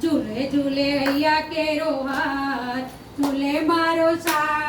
ઝૂલે ઝૂલે અહીંયા કેરો હાર ઝૂલે મારો સા